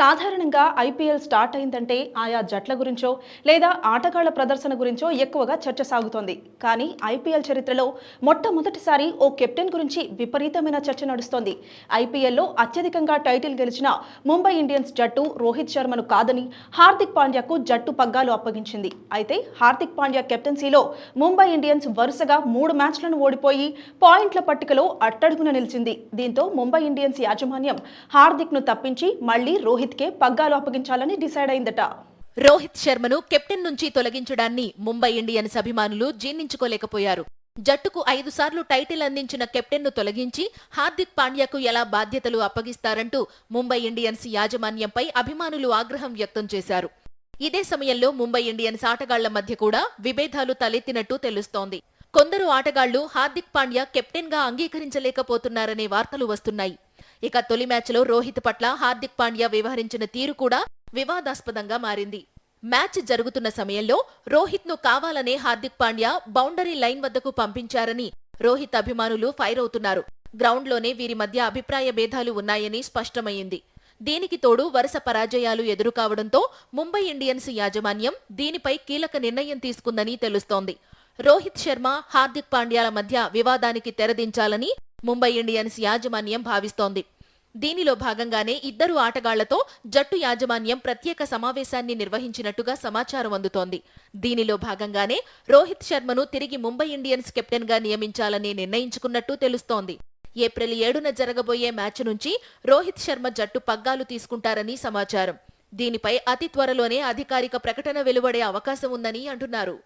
సాధారణంగా IPL start అయిందంటే ఆయా జట్ల గురించో లేదా ఆటగాళ్ళ ప్రదర్శన గురించో ఎక్కువగా చర్చ సాగుతోంది. కానీ ఐపీఎల్ చరిత్రలో మొట్టమొదటిసారి ఓ కెప్టెన్ గురించి విపరీతమైన చర్చ నడుస్తోంది. ఐపీఎల్లో అత్యధికంగా టైటిల్ గెలిచిన ముంబై ఇండియన్స్ జట్టు రోహిత్ శర్మను కాదని హార్దిక్ పాండ్యాకు జట్టు పగ్గాలు అప్పగించింది. అయితే హార్దిక్ పాండ్యా కెప్టెన్సీలో ముంబై ఇండియన్స్ వరుసగా మూడు మ్యాచ్లను ఓడిపోయి పాయింట్ల పట్టికలో అట్టడుగున నిలిచింది. దీంతో ముంబై ఇండియన్స్ యాజమాన్యం హార్దిక్ను తప్పించి మళ్ళీ రోహిత్ రోహిత్కే పగ్గాలు అప్పగించాలని డిసైడ్ అయిందట. రోహిత్ శర్మను కెప్టెన్ నుంచి తొలగించడాన్ని ముంబై ఇండియన్స్ అభిమానులు జీర్ణించుకోలేకపోయారు. జట్టుకు ఐదు సార్లు టైటిల్ అందించిన కెప్టెన్ను తొలగించి హార్దిక్ పాండ్యాకు ఎలా బాధ్యతలు అప్పగిస్తారంటూ ముంబై ఇండియన్స్ యాజమాన్యంపై అభిమానులు ఆగ్రహం వ్యక్తం చేశారు. ఇదే సమయంలో ముంబై ఇండియన్స్ ఆటగాళ్ళ మధ్య కూడా విభేదాలు తలెత్తినట్టు తెలుస్తోంది. కొందరు ఆటగాళ్ళు హార్దిక్ పాండ్యా కెప్టెన్గా అంగీకరించలేకపోతున్నారనే వార్తలు వస్తున్నాయి. ఇక తొలి మ్యాచ్లో రోహిత్ పట్ల హార్దిక్ పాండ్యా వ్యవహరించిన తీరు కూడా వివాదాస్పదంగా మారింది. మ్యాచ్ జరుగుతున్న సమయంలో రోహిత్ను కావాలనే హార్దిక్ పాండ్యా బౌండరీ లైన్ వద్దకు పంపించారని రోహిత్ అభిమానులు ఫైర్ అవుతున్నారు. గ్రౌండ్లోనే వీరి మధ్య అభిప్రాయ భేదాలు ఉన్నాయని స్పష్టమైంది. దీనికి తోడు వరుస పరాజయాలు ఎదురుకావడంతో ముంబై ఇండియన్స్ యాజమాన్యం దీనిపై కీలక నిర్ణయం తీసుకుందని తెలుస్తోంది. రోహిత్ శర్మ హార్దిక్ పాండ్యాల మధ్య వివాదానికి తెరదించాలని ముంబై ఇండియన్స్ యాజమాన్యం భావిస్తోంది. దీనిలో భాగంగానే ఇద్దరు ఆటగాళ్ళతో జట్టు యాజమాన్యం ప్రత్యేక సమావేశాన్ని నిర్వహించినట్టుగా సమాచారం అందుతోంది. దీనిలో భాగంగానే రోహిత్ శర్మను తిరిగి ముంబై ఇండియన్స్ కెప్టెన్గా నియమించాలని నిర్ణయించుకున్నట్టు తెలుస్తోంది. ఏప్రిల్ ఏడున జరగబోయే మ్యాచ్ నుంచి రోహిత్ శర్మ జట్టు పగ్గాలు తీసుకుంటారని సమాచారం. దీనిపై అతి త్వరలోనే అధికారిక ప్రకటన వెలువడే అవకాశం ఉందని అంటున్నారు.